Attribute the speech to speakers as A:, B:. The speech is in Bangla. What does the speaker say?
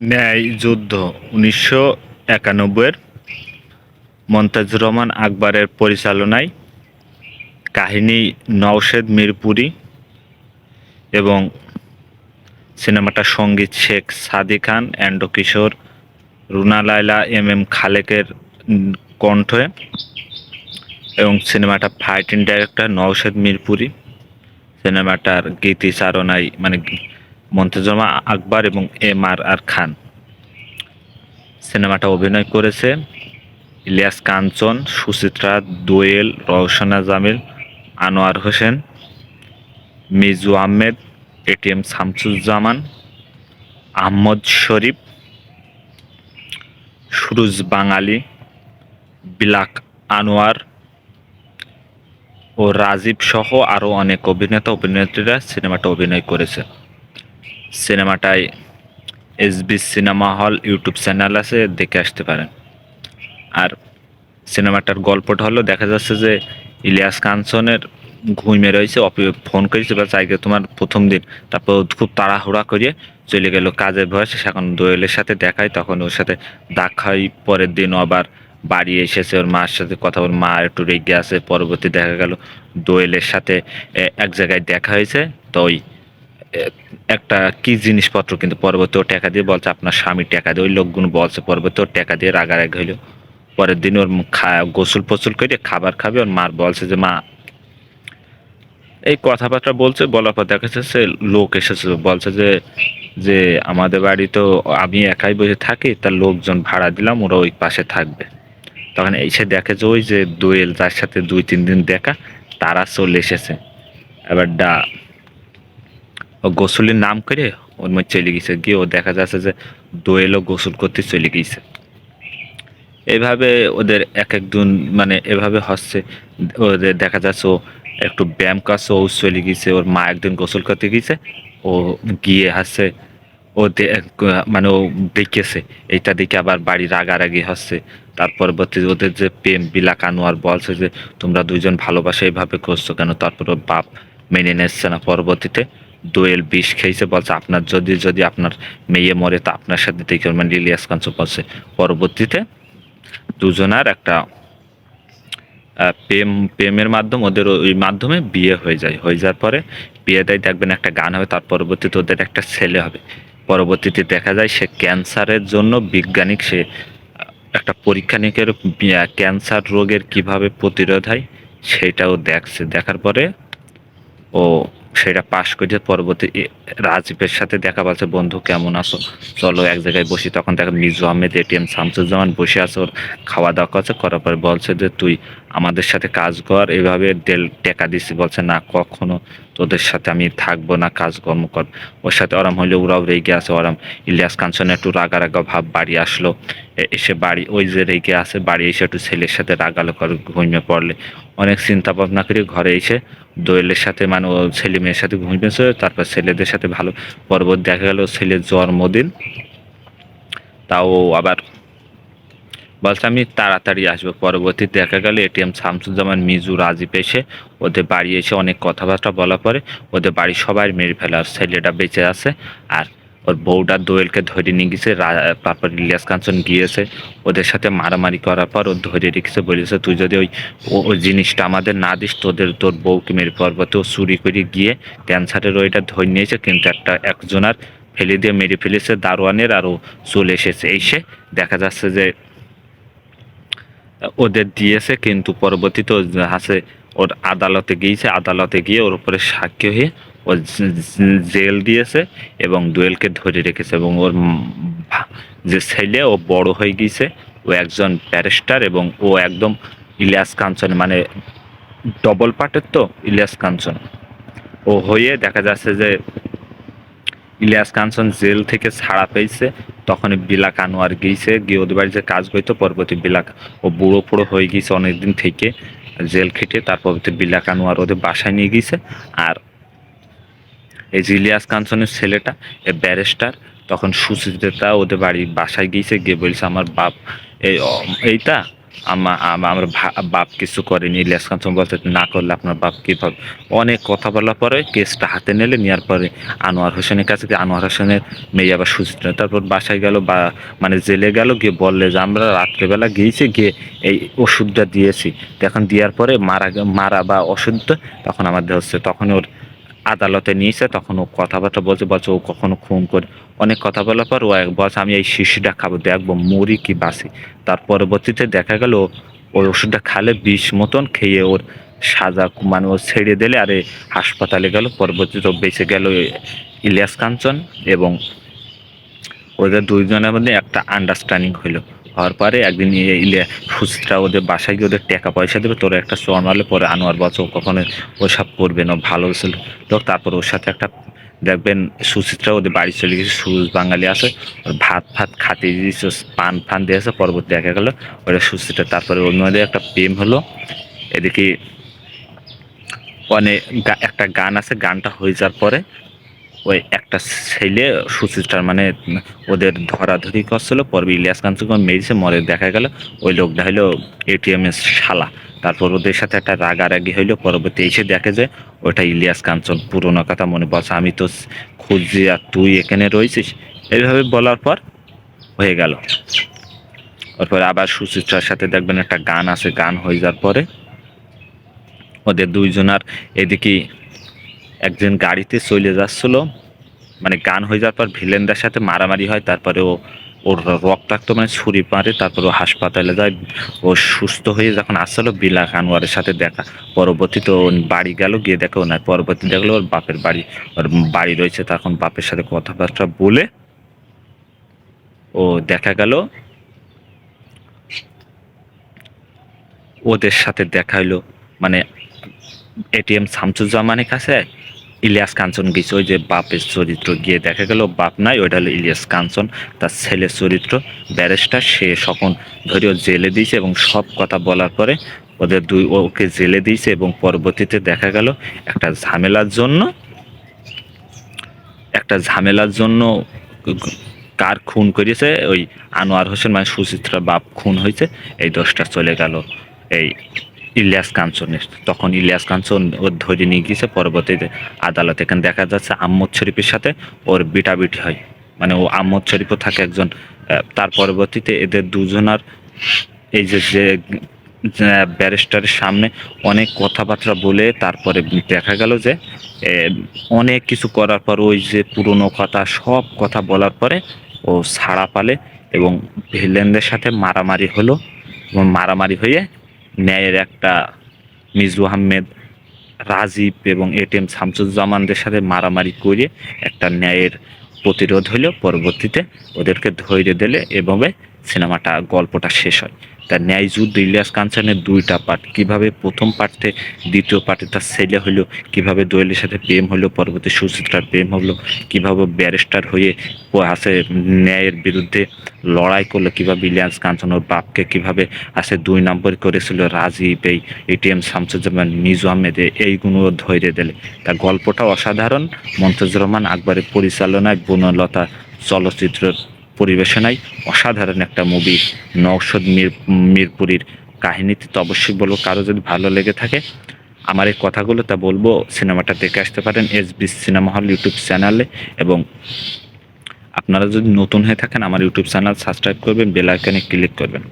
A: ন্যায় যুদ্ধ উনিশশো একানব্বইয়ের মন্তাজুর রহমান আকবরের পরিচালনায় কাহিনী নওশেদ মিরপুরি এবং সিনেমাটা সংগীত Sheikh Sadi Khan, Andrew Kishore, Runa Laila, M M খালেকের কণ্ঠে এবং সিনেমাটা ফাইটিং ডাইরেক্টর নওশেদ মিরপুরি। সিনেমাটার গীতিচারণায় মানে মন্তেজমা আকবর এবং এম আর আর খান। সিনেমাটা অভিনয় করেছে ইলিয়াস কাঞ্চন, সুচিত্রা, দোয়েল, রওশনা জামিল, আনোয়ার হোসেন, মিজু আহমেদ এটিএম শামসুজ্জামান, আহমদ শরীফ, সুরুজ বাঙালি, বিলাক আনোয়ার ও রাজীব সহ আরও অনেক অভিনেতা, অভিনেত্রীরা সিনেমাটা অভিনয় করেছে। সিনেমাটায় SB cinema hall YouTube channel আছে, দেখে আসতে পারেন। আর সিনেমাটার গল্পটা হলো, দেখা যাচ্ছে যে ইলিয়াস কাঞ্চনের ঘুমিয়ে রয়েছে ফোন করেছে বা চাইকে তোমার প্রথম দিন। তারপর খুব তাড়াহুড়া করিয়ে চলে গেল কাজের বয়সে এখন দোয়েলের সাথে দেখায় তখন ওর সাথে দেখাই পরের দিন আবার বাড়ি এসেছে, ওর মার সাথে কথা বল, মা একটু রেগে আছে, পরবর্তী দেখা গেল দোয়েলের সাথে এক জায়গায় দেখা হয়েছে। তো ওই একটা কি জিনিসপত্র কিন্তু পরবর্তী টাকা দিয়ে বলছে, আপনার স্বামী টাকা দিয়ে। ওই লোকগুলো বলছে পরবর্তী টাকা দিয়ে রাগারাগ হইল। পরের দিন ওর গোসল ফসল করে খাবার খাবে। ওর মার বলছে যে, মা, এই কথাবার্তা বলছে, বলার পর দেখা যাচ্ছে লোক এসেছে। বলছে যে যে আমাদের বাড়ি তো আমি একাই বসে থাকি তার লোকজন ভাড়া দিলাম, ওরা ওই পাশে থাকবে। তখন এসে দেখে যে, ওই যে দোয়েল যার সাথে দুই, তিন দিন দেখা, তারা চলে এসেছে। এবার ডা ও গোসলের নাম করে ওর মধ্যে চলে গেছে। গিয়ে ও দেখা যাচ্ছে যে দোয়েলও গোসল করতে চলে গিয়েছে এভাবে ওদের এক একজন মানে এভাবে হচ্ছে, ওদের দেখা যাচ্ছে ও একটু ব্যায়াম কাছে ও চলে গিয়েছে ওর মা একদিন গোসল করতে গিয়েছে ও গিয়ে হাসছে ও মানে ও দেখেছে, এইটা দেখে আবার বাড়ি রাগারাগি হচ্ছে। তার পরবর্তী ওদের যে প্রেম বিলাক আনোয়ার বলছে যে, তোমরা দুইজন ভালোবাসা এইভাবে করছ কেন? তারপর বাপ মেনে নিচ্ছে না পরবর্তীতে। দোয়েল বিষ খেয়েছে, বলছে, আপনার যদি যদি আপনার মেয়ে মরে, তা আপনার সাথে দেখে মানে ইলিয়াস কাঞ্চ বলছে। পরবর্তীতে দুজনার একটা প্রেম, প্রেমের মাধ্যম, ওদের ওই মাধ্যমে বিয়ে হয়ে যায়। হয়ে যাওয়ার পরে বিয়েটাই দেখবেন একটা গান হবে, তার পরবর্তীতে ওদের একটা ছেলে হবে। পরবর্তীতে দেখা যায়, সে ক্যান্সারের জন্য বিজ্ঞানিক সে একটা পরীক্ষা নিরীক্ষার ক্যান্সার রোগের কীভাবে প্রতিরোধ হয়, সেটাও দেখছে। দেখার পরে ও সেটা পাশ করে পরবর্তী রাজীবের সাথে দেখা পাচ্ছে বন্ধু, কেমন আছো? চলো, এক জায়গায় বসি। তখন দেখ মিজু আহমেদ, এটিএম শামসুজ্জামান বসে আছে, ওর খাওয়া দাওয়া করছে, করার পরে বলছে যে, তুই আমাদের সাথে কাজ কর। এভাবে দেল টেকা দিছি বলছে, না, কখনো তোদের সাথে আমি থাকব না, কাজকর্ম কর। ওর সাথে ওরাম হইলে ওরাও রেগে আছে, ওরাম ইলিয়াস কাঞ্চন একটু রাগা রাগা ভাব, বাড়ি আসলো। এসে বাড়ি, ওই যে রেগে আছে, বাড়ি এসে একটু ছেলের সাথে রাগালো করে ঘুমিয়ে পড়লে। অনেক চিন্তা ভাবনা করে ঘরে এসে দোয়েলের সাথে মানে ও ছেলে মেয়ের সাথে ঘুমিয়েছে, তারপর ছেলেদের সাথে ভালো পর্বত দেখা গেল, ছেলের জন্মদিন। তাও আবার বলছে, আমি তাড়াতাড়ি আসব পরবর্তী দেখা গেল এটিএম শামসুজ্জামান, মিজু, রাজীব এসে ওদের বাড়ি এসে অনেক কথাবার্তা বলার পরে ওদের বাড়ি সবাই মেরে ফেলে ছেলেটা বেঁচে আছে, আর ওর বউটা দোয়েলকে ধরে নিয়ে গেছে তারপর ইলিয়াস কাঞ্চন গিয়েছে ওদের সাথে মারামারি করার পর ও ধরে রেখেছে, বলেছে, তুই যদি ওই ওই জিনিসটা আমাদের না দিস, তোদের, তোর বউকে মেরে পর্বতে চুরি করে গিয়ে ক্যান্সারের ওইটা ধরে নিয়েছে, কিন্তু একটা একজনার ফেলে দিয়ে মেরে ফেলেছে, দারোয়ানের আরও চলে এসেছে। এসে দেখা যাচ্ছে যে ওদের দিয়েছে, কিন্তু পরবর্তীতে হাসে, ওর আদালতে গিয়েছে, আদালতে গিয়ে ওর উপরে সাক্ষী হয়ে ও জেল দিয়েছে এবং দোয়েলকে ধরে রেখেছে এবং ওর যে ছেলে, ও বড় হয়ে গিয়েছে, ও একজন ব্যারিস্টার এবং ও একদম ইলিয়াস কাঞ্চন মানে ডবল পার্টের তো ইলিয়াস কাঞ্চন। ও হয়ে দেখা যাচ্ছে যে ইলিয়াস কাঞ্চন জেল থেকে ছাড়া পেয়েছে। তখন বিলাক আনোয়ার গিয়েছে। গিয়ে ওদের বাড়িতে কাজ করতো। পরবর্তী বিলাক ও বুড়ো ফুড়ো হয়ে গিয়েছে অনেকদিন থেকে জেল খেটে। তার পরবর্তী বিলাক আনোয়ার ওদের বাসায় নিয়ে গিয়েছে। আর এই যে ইলিয়াস কাঞ্চনের ছেলেটা, এ ব্যারিস্টার, তখন সুচিত্রা ওদের বাড়ি বাসায় গিয়েছে। গিয়ে বলছে, আমার বাপ, এই, এইটা আমার বাপ কিছু করেনি। ইলিয়াস কাঞ্চন বলতে না করলে আপনার বাপ কি ভাবে অনেক কথা বলার পরে কেসটা হাতে নিলে, নেওয়ার পরে আনোয়ার হোসেনের কাছে আনোয়ার হোসেনের মেয়ে আবার সুচিত্রা তারপর বাসায় গেল, বা মানে জেলে গেল, গিয়ে বললে যে, আমরা রাত্রেবেলা গিয়েছি, গিয়ে এই ওষুধটা দিয়েছি। তখন দেওয়ার পরে মারা মারা বা ওষুধটা তখন আমাদের হচ্ছে তখন ওর আদালতে নিয়েছে, তখন ও কথাবার্তা বলছে বলছে ও কখনো খুন করে। অনেক কথা বলার পর ও এক বলছে, আমি এই শিশুটা খাব, দেখব মরি কি বাসি। তার পরবর্তীতে দেখা গেল ওই ওষুধটা খালে বিষ মতন খেয়ে ওর সাজা মানে ও ছেড়ে দিলে, আরে হাসপাতালে গেল। পরবর্তীতে বেঁচে গেল ইলিয়াস কাঞ্চন এবং ওদের দুইজনের মধ্যে একটা আন্ডারস্ট্যান্ডিং হইল। হওয়ার পরে একদিন ইয়ে ইলিয়া ওদের বাসায় গিয়ে ওদের টাকা পয়সা দেবে, তোরা একটা চর মারলে পরে আনোয়ার ও কখনো ওসব করবে না, ভালো ছিল। লোক তারপর ওর সাথে একটা, দেখবেন সুচিত্রা ওদের বাড়ি চলে গেছে, সুরজ বাঙালি আছে, ওর ভাত ফাত খাতে দিয়েছে পান ফান দিয়েছে, পরবর্তী দেখা গেলো ওটা সুচিত্রা, তারপরে ওর মধ্যে একটা প্রেম হলো, এদিকে অনেক একটা গান আছে, গানটা হয়ে যাওয়ার পরে ওই একটা ছেলে সুচিত্রার মানে ওদের ধরাধরি করছিল পরে ইলিয়াস কাঞ্চন মেরেছে, মরে দেখা গেল, ওই লোকটা হইল এটিএম এর শালা। তারপর ওদের সাথে একটা রাগারাগি হইল, পরবর্তী এসে দেখে যে ওটা ইলিয়াস কাঞ্চন পুরোনো কথা মনে পড়ছে। আমি তো খুঁজছি আর তুই এখানে রয়েছিস। এইভাবে বলার পর হয়ে গেল। তারপরে আবার সুচিত্রার সাথে দেখবেন একটা গান আছে, গান হয়ে যাওয়ার পরে ওদের দুইজনার এদিকে একজন গাড়িতে চলে যাচ্ছিল। মানে গান হয়ে যাওয়ার পর ভিলেনদের সাথে মারামারি হয়, তারপরে ও ওর রক্তাক্ত মানে ছুরি মারে তারপরে ও হাসপাতালে যায়। ও সুস্থ হয়ে যখন আসছিল বিলাক আনোয়ারের সাথে দেখা। পরবর্তীতে ও বাড়ি গেল, গিয়ে দেখো না পরবর্তী দেখল ওর বাপের বাড়ি, ওর বাড়ি রয়েছে। তখন বাপের সাথে কথাবার্তা বলে ও দেখা গেল। ওদের সাথে দেখা হইল। মানে এটিএম শামসুজ্জামানের কাছে ইলিয়াস কাঞ্চন গেছে ওই যে বাপের চরিত্র গিয়ে দেখা গেল, বাপ নাই, ওইটা হলো ইলিয়াস কাঞ্চন তার ছেলের চরিত্র। ব্যারেস্টার, সে সকন ধরে ও জেলে দিয়েছে এবং সব কথা বলার পরে ওদের দুই, ওকে জেলে দিয়েছে এবং পরবর্তীতে দেখা গেল একটা ঝামেলার জন্য, একটা ঝামেলার জন্য কার খুন করেছে ওই আনোয়ার হোসেন মানে সুচিত্রা বাপ খুন হয়েছে, এই দোষটা চলে গেল, এই ইলিয়াস কাঞ্চনের তখন ইলিয়াস কাঞ্চন ওর ধরে নিয়ে গিয়েছে, পরবর্তীতে আদালত এখানে দেখা যাচ্ছে আহমদ শরীফের সাথে ওর বিটাবিটি হয়। মানে ও আহমদ শরীফও থাকে একজন তার পরবর্তীতে এদের দুজনার এই যে যে ব্যারিস্টারের সামনে অনেক কথাবার্তা বলে তারপরে দেখা গেল যে অনেক কিছু করার পর ওই যে পুরনো কথা, সব কথা বলার পরে ও ছাড়া পালে এবং ভিলেনদের সাথে মারামারি হলো এবং মারামারি হয়ে ন্যায়ের একটা মিজু আহমেদ, রাজীব এবং এটিএম শামসুজ্জামানদের সাথে মারামারি করে একটা ন্যায়ের প্রতিরোধ হলেও পরবর্তীতে ওদেরকে ধৈর্য দিলে এভাবে সিনেমাটা, গল্পটা শেষ হয়। তার ন্যায় যুদ্ধ ইলিয়াস কাঞ্চনের দুইটা পার্ট। কীভাবে প্রথম পার্টে দ্বিতীয় পার্টে তার ছেলে হলো, কীভাবে দোয়েলের সাথে প্রেম হলো, পরবর্তী সুচিত্রার প্রেম হলো, কীভাবে ব্যারিস্টার হয়ে আছে ন্যায়ের বিরুদ্ধে লড়াই করল, কীভাবে ইলিয়াস কাঞ্চন ওর বাপকে কীভাবে আছে দুই নম্বর করেছিল, রাজীব, এই এটিএম শামসুজ্জামান, মিজু আহমেদ এইগুলো ধৈর্য দিলে। তার গল্পটা অসাধারণ। মন্তাজুর রহমান, আকবরের পরিচালনায় বনলতা চলচ্চিত্র পরিবেশনায় অসাধারণ একটা মুভি নৌসদ মির, মিরপুরীর কাহিনীতে তো অবশ্যই বলব, কারও যদি ভালো লেগে থাকে, আমার এই কথাগুলো তা বলব, সিনেমাটা দেখে আসতে পারেন S B cinema hall YouTube চ্যানেলে। এবং আপনারা যদি নতুন হয়ে থাকেন, আমার ইউটিউব চ্যানেল সাবস্ক্রাইব করবেন, বেল আইকনে ক্লিক করবেন।